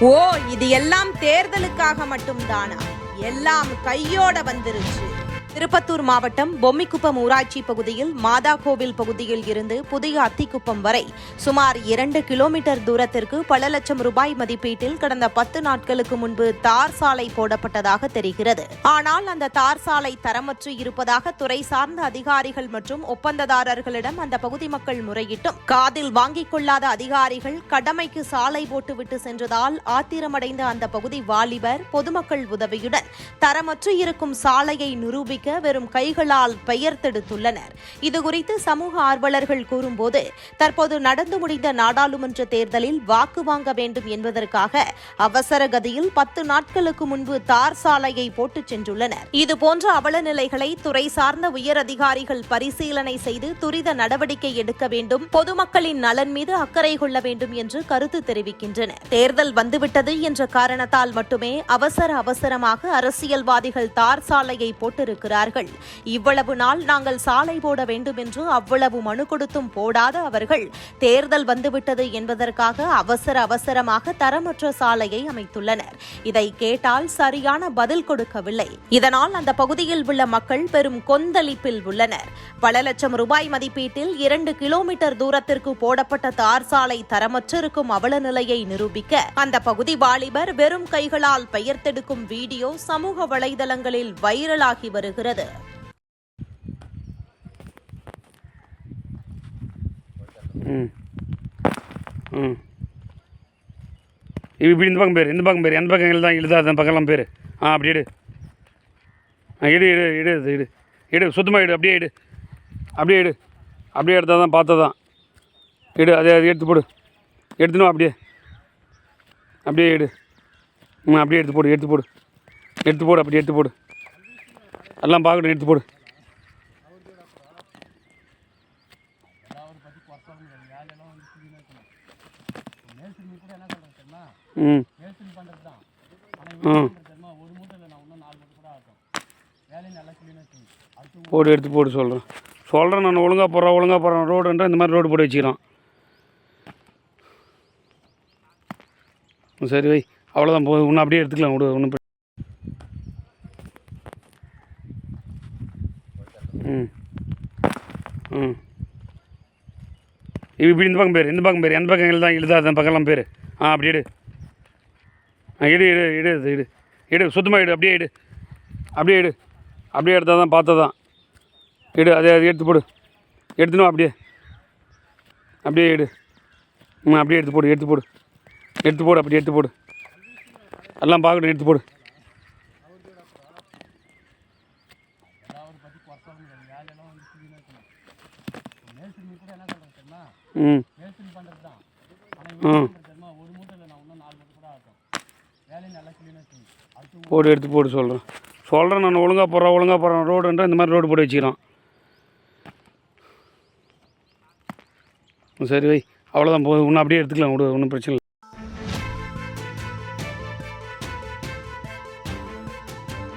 ஓ இது எல்லாம் தேர்தலுக்காக மட்டும்தானா? எல்லாம் கையோட வந்துருச்சு. திருப்பத்தூர் மாவட்டம் பொம்மிக்குப்பம் ஊராட்சி பகுதியில் மாதா கோவில் பகுதியில் இருந்து புதிய அத்திக்குப்பம் வரை சுமார் இரண்டு கிலோமீட்டர் தூரத்திற்கு பல லட்சம் ரூபாய் மதிப்பீட்டில் கடந்த பத்து நாட்களுக்கு முன்பு தார் சாலை போடப்பட்டதாக தெரிகிறது. ஆனால் அந்த தார் சாலை தரமற்று இருப்பதாக துறை சார்ந்த அதிகாரிகள் மற்றும் ஒப்பந்ததாரர்களிடம் அந்த பகுதி மக்கள் முறையிட்டும். காதில் வாங்கிக் கொள்ளாத அதிகாரிகள் கடமைக்கு சாலை போட்டுவிட்டு சென்றதால் ஆத்திரமடைந்த அந்த பகுதி வாலிபர் பொதுமக்கள் உதவியுடன் தரமற்று இருக்கும் சாலையை நிரூபிக்க வெறும் கைகளால் பெயர்த்தெடுத்துள்ளனர். இதுகுறித்து சமூக ஆர்வலர்கள் கூறும்போது தற்போது நடந்து முடிந்த நாடாளுமன்ற தேர்தலில் வாக்கு வாங்க வேண்டும் என்பதற்காக அவசர கதியில் பத்து நாட்களுக்கு முன்பு தார் சாலையை போட்டுச் சென்றுள்ளனர். இதுபோன்ற அவலநிலைகளை துறை சார்ந்த உயர் அதிகாரிகள் பரிசீலனை செய்து துரித நடவடிக்கை எடுக்க வேண்டும் பொதுமக்களின் நலன் மீது அக்கறை கொள்ள வேண்டும் என்று கருத்து தெரிவிக்கின்றனர். தேர்தல் வந்துவிட்டது என்ற காரணத்தால் மட்டுமே அவசர அவசரமாக அரசியல்வாதிகள் தார் சாலையை போட்டிருக்கிறார்கள் இவ்வளவு நாள் நாங்கள் சாலை போட வேண்டும் என்று அவ்வளவு மனு கொடுத்தும் போடாத அவர்கள் தேர்தல் வந்துவிட்டது என்பதற்காக அவசர அவசரமாக தரமற்ற சாலையை அமைத்துள்ளனர். இதை கேட்டால் சரியான பதில் கொடுக்கவில்லை. இதனால் அந்த பகுதியில் உள்ள மக்கள் பெரும் கொந்தளிப்பில் உள்ளனர். பல லட்சம் ரூபாய் மதிப்பீட்டில் இரண்டு கிலோமீட்டர் தூரத்திற்கு போடப்பட்ட தார் சாலை தரமற்றிருக்கும் அவல நிலையை நிரூபிக்க அந்த பகுதி வாலிபர் வெறும் கைகளால் பெயர்த்தெடுக்கும் வீடியோ சமூக வலைதளங்களில் வைரலாகி வருகிறது. ம். ம். இப்படி இந்த பக்கம் பேர் இந்த பக்கம் பேர் எந்த பக்கம் எழுதா எழுதா அந்த பக்கம்லாம் பேர். ஆ அப்படி எடு ஆ எடு எடு எடு எடு எடு சுத்தமாக எடு அப்படியே எடு அப்படியே எடு அப்படியே எடுத்தால் தான் பார்த்தா தான் எடு அதை அதை எடுத்து போடு. எடுத்துனோ அப்படியே. அப்படியே எடு ம் அப்படியே எடுத்து போடு எடுத்து போடு. எடுத்து போடு அப்படி எடுத்து போடு. எல்லாம் பார்க்கணும் எடுத்து போடு. ம். ம். போடு எடுத்து போடு சொல்கிறேன் சொல்கிறேன் நான் ஒழுங்காக போடுறேன் ஒழுங்காக போடுறேன். ரோடுன்ற இந்த மாதிரி ரோடு போட்டு வச்சுக்கிறான். சரி வை. அவ்வளோதான் போதும் இன்னும் அப்படியே எடுத்துக்கலாம் விடு ஒன்றும் ம். ம். இப்படி இந்த பக்கம் பேர் இந்த பக்கம் பேர் எந்த பக்கம் எழுதா எழுதா அந்த பக்கம்லாம் பேர். ஆ அப்படி எடு ஆ எடு எடு எடு இது எடு எடு சுத்தமாக எடு அப்படியே எடு அப்படியே எடு அப்படியே எடுத்தால் தான் பார்த்தா தான் எடு அதை அதை எடுத்து போடு. எடுத்துனோ அப்படியே. அப்படியே எடு ம் அப்படியே எடுத்து போடு எடுத்து போடு. எடுத்து போடு அப்படியே எடுத்து போடு. எல்லாம் பார்க்கணும் எடுத்து போடு. ம். ம். போடு எடுத்து போடு சொல்கிறேன் சொல்கிறேன் நான் ஒழுங்காக போடுறேன் ஒழுங்காக போடுறேன் ரோடுன்ற இந்த மாதிரி ரோடு போட்டு வச்சுக்கிறோம் சரி வை. அவ்வளோதான் போதும் இன்னும் அப்படியே எடுத்துக்கலாம் விடு ஒன்றும் பிரச்சனை இல்லை.